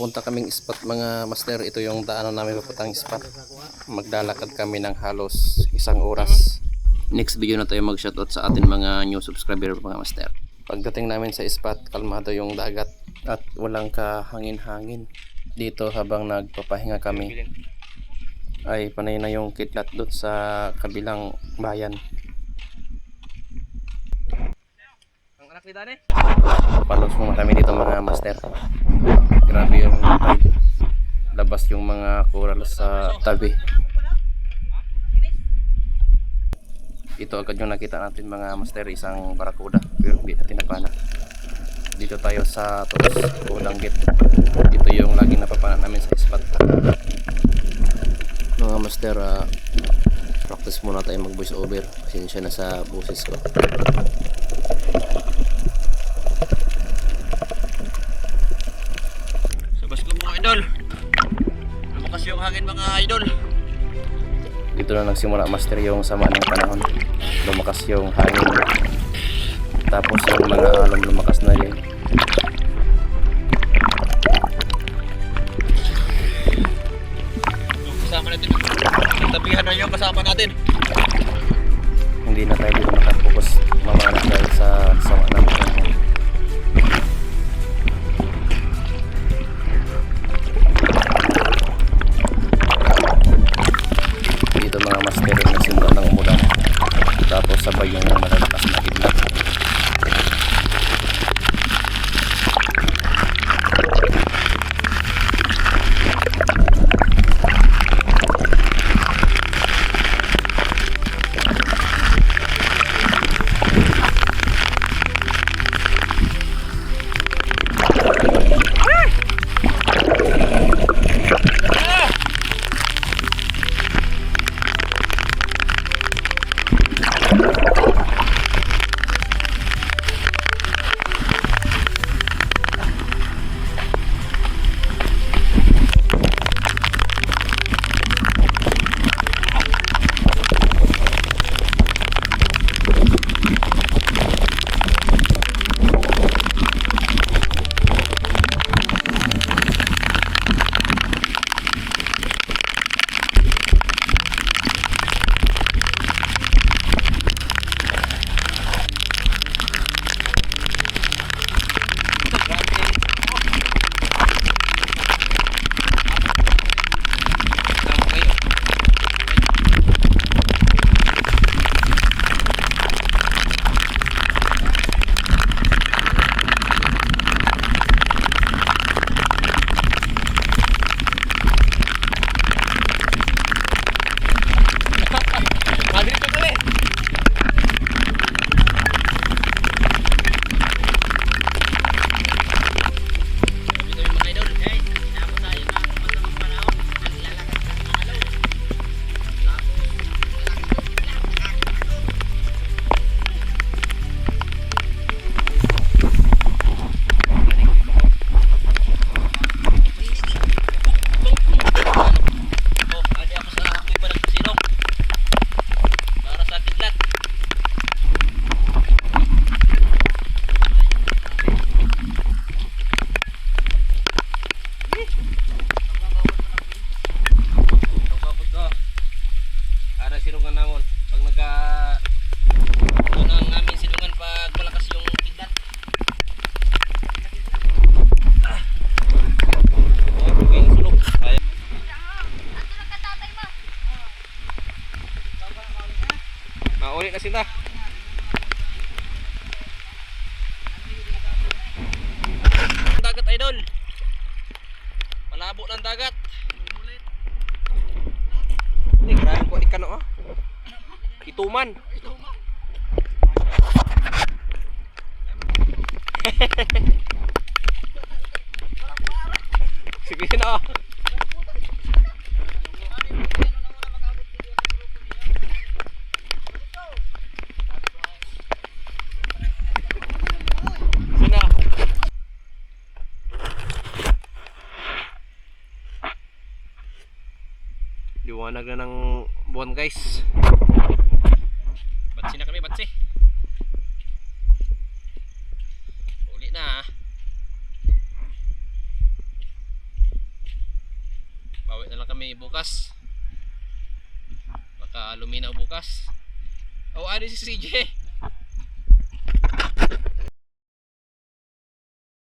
papunta kaming spot mga master. Ito yung daanan namin papuntang spot. Maglalakad kami ng halos isang oras. Next video na tayo mag-shoutout sa atin mga new subscriber mga master. Pagdating namin sa spot, kalmado yung dagat at walang kahangin-hangin. Dito habang nagpapahinga kami ay panay na yung kidlat doon sa kabilang bayan. Ang anak ni Dane? Palos muna kami dito mga master. Grabe yung. Labas yung mga coral sa tabi. Ito agad yung nakita natin mga master, isang barakuda. Pero hindi natin napana. Dito tayo sa Tulos, Ulanggit. Ito yung laging napapana namin sa spot. Mga master, ah, practice muna tayo mag voice over. Pasensya na sa boses ko. Sa basko mga idol. Lumakas yung hangin mga idol. dito na nagsimula master yung sama ng panahon lumakas yung hangin tapos yung mga alon lumakas na rin Kasama natin. Nagtabihan na yung kasama natin. hindi na tayo dito nakapokus mga anak dahil sa sama ng panahon na sila. Dagat idol. Malabo ng dagat. Ini grabe ko ikan oh. Ituman. Sige na. Liwanag na ng buwan guys. Batsi na kami, batsi. Uli na ah. bawi na lang kami bukas baka luminaw bukas oh ano si CJ